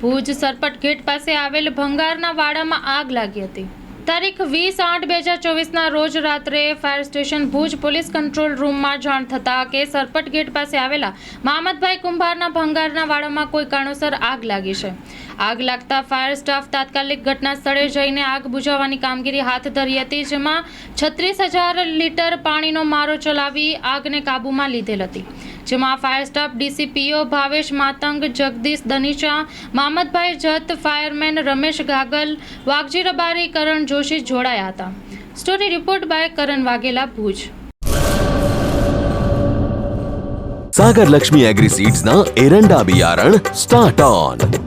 Bhuj Sarpat gate પાસે આવેલ ભંગારના વાડામાં આગ લાગી હતી. તારીખ વીસ આઠ બે હજાર ચોવીસના રોજ રાત્રે fire station Bhuj police control રૂમમાં જાણ થતાં કે સરપટ ગેટ પાસે આવેલા મહમદભાઈ કુંભારના ભંગારના વાડામાં કોઈ કારણોસર આગ લાગી છે. આગ લાગતા ફાયર સ્ટાફ તાત્કાલિક ઘટના સ્થળે જઈને આગ બુઝાવવાની કામગીરી હાથ ધરી હતી, જેમાં છત્રીસ હજાર લીટર પાણીનો મારો ચલાવી આગને કાબૂમાં લીધેલ હતી. જેમાં fire staff DCPO Bhavesh Matang, Jagdish Danicha Mamadbhai Jat, fireman Ramesh Gagal, Vaghji Rabari, Karan Joshi જોડાયા હતા. Story report by Karan Vaghela Bhuj. Sagar Laxmi agri સીડ્સના એરંડા બિયારણ સ્ટાર્ટ ઓન